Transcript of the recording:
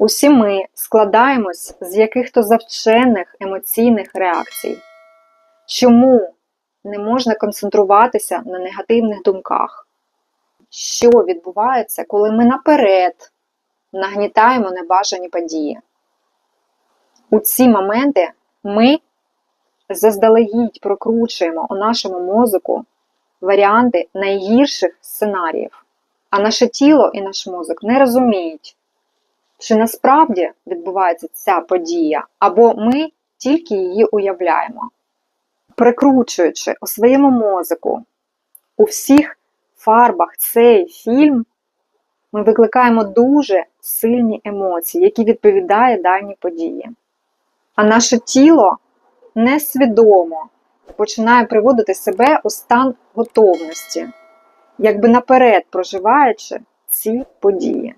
Усі ми складаємось з яких-то завчених емоційних реакцій. Чому не можна концентруватися на негативних думках? Що відбувається, коли ми наперед нагнітаємо небажані події? У ці моменти ми заздалегідь прокручуємо у нашому мозку варіанти найгірших сценаріїв, а наше тіло і наш мозок не розуміють, чи насправді відбувається ця подія, або ми тільки її уявляємо. Прикручуючи у своєму мозку у всіх фарбах цей фільм, ми викликаємо дуже сильні емоції, які відповідають даній події. А наше тіло несвідомо починає приводити себе у стан готовності, якби наперед проживаючи ці події.